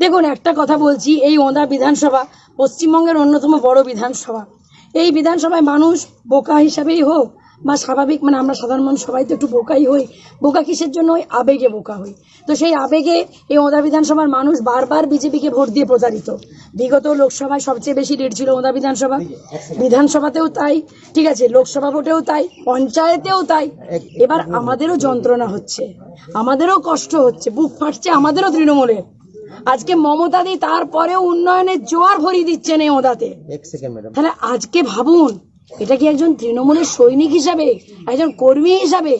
দেখুন, একটা কথা বলছি, এই ওঁদা বিধানসভা পশ্চিমবঙ্গের অন্যতম বড় বিধানসভা। এই বিধানসভায় মানুষ বোকা হিসাবেই হোক বা স্বাভাবিক মানে আমরা সাধারণ মানুষ সবাই তো একটু বোকাই হই। বোকা কিসের জন্য ওই আবেগে বোকা হই? তো সেই আবেগে এই ওঁদা বিধানসভার মানুষ বারবার বিজেপিকে ভোট দিয়ে প্রচারিত বিগত লোকসভায় সবচেয়ে বেশি লিড ছিল ওঁদা বিধানসভা। বিধানসভাতেও তাই, ঠিক আছে, লোকসভা ভোটেও তাই, পঞ্চায়েতেও তাই। এবার আমাদেরও যন্ত্রণা হচ্ছে, আমাদেরও কষ্ট হচ্ছে, বুক ফাটছে আমাদেরও তৃণমূলের। আজকে মমতা দি তারপরেও উন্নয়নের জোয়ার ভরিয়ে দিচ্ছেন এই ওদাতে তাহলে আজকে ভাবুন এটা কি একজন তৃণমূলের সৈনিক হিসাবে একজন কর্মী হিসাবে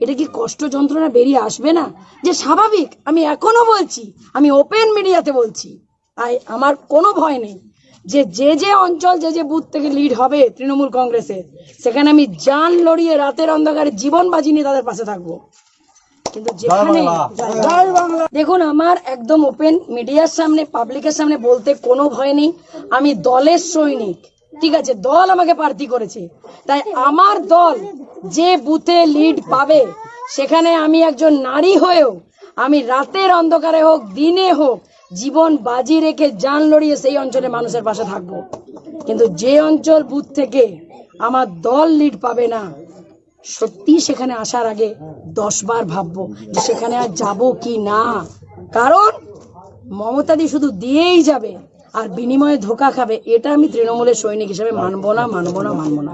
এটা কি কষ্ট যন্ত্রণা বেরিয়ে আসবে না? যে স্বাভাবিক আমি এখনও বলছি আমি ওপেন মিডিয়াতে বলছি আই আমার কোনো ভয় নেই যে যে যে অঞ্চল যে যে বুথ থেকে লিড হবে তৃণমূল কংগ্রেসের সেখানে আমি জান লড়িয়ে রাতের অন্ধকারে জীবন বাজি নিয়ে তাদের পাশে থাকব। কিন্তু যেখানে দেখুন আমার একদম ওপেন মিডিয়ার সামনে পাবলিকের সামনে বলতে কোনো ভয় নেই। আমি দলের সৈনিক ঠিক আছে? দল আমাকে প্রার্থী করেছে। তাই আমার দল যে বুথে লিড পাবে সেখানে আমি একজন নারী হয়েও আমি রাতের অন্ধকারে হোক দিনে হোক জীবন বাজি রেখে জান লড়িয়ে সেই অঞ্চলে মানুষের পাশে থাকব। কিন্তু যে অঞ্চল বুথ থেকে আমার দল লিড পাবে না সত্যি সেখানে আসার আগে দশবার ভাববো যে সেখানে আর যাব কি না? কারণ মমতাদি শুধু দিয়েই যাবে আর বিনিময়ে ধোকা খাবে, এটা আমি তৃণমূলের সৈনিক হিসেবে মানবো না মানবো না মানবো না।